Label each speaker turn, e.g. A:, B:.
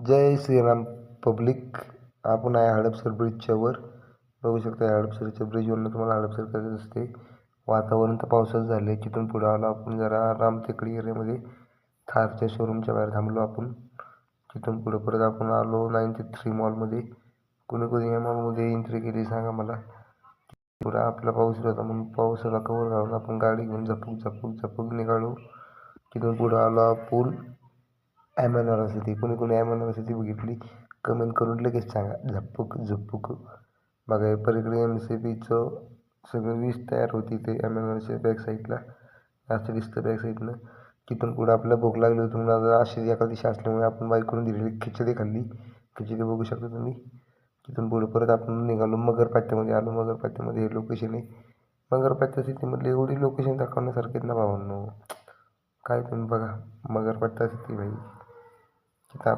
A: जय Shriram public. आपण आहे हडपसर ब्रिजच्या वर बघू शकता या हडपसरच्या ब्रिजवरनं तुम्हाला हडपसर कसं असते. वातावरण तर पावसाचं झालं आहे तिथून पुढं आलो आपण जरा राम टेकडी एरियामध्ये थारच्या शोरूमच्या बाहेर थांबलो आपण. तिथून पुढं परत आपण आलो नाईन्टी थ्री मॉलमध्ये कोणी कोणी या मॉलमध्ये एंट्री केली सांगा मला. पुढं आपला पाऊस होता म्हणून पावसाला कवर घालून आपण गाडी घेऊन झपूक झपूक झपूक निघालो. तिथून पुढं आलो आपण. ॲमन युनिव्हर्सिटी कोणी कोणी ॲमन युनिव्हर्सिटी बघितली. कमेंट करून लगेच सांगा. झप्पूक झप्पूक. बघा पलीकडे एम सी बीचं सगळं वीज तयार होती ते ॲमेनॉरच्या बॅक साईडला असं दिसतं बॅक साईडनं तिथून पुढं आपल्याला भूक लागली होती म्हणून आता अशी एका दिवशी असल्यामुळे आपण बाईक करून दिलेली खिचडी खाल्ली. खिचडी बघू शकता तुम्ही. तिथून पुढे परत आपण निघालो मगरपात्यामध्ये आलो मगरपात्यामध्ये हे लोकेशन आहे. मगरपात्या सिटीमधली एवढी लोकेशन दाखवण्यासारखी ना भावांनो. काय तुम्ही बघा. मगरपात्या सिटी भाई. que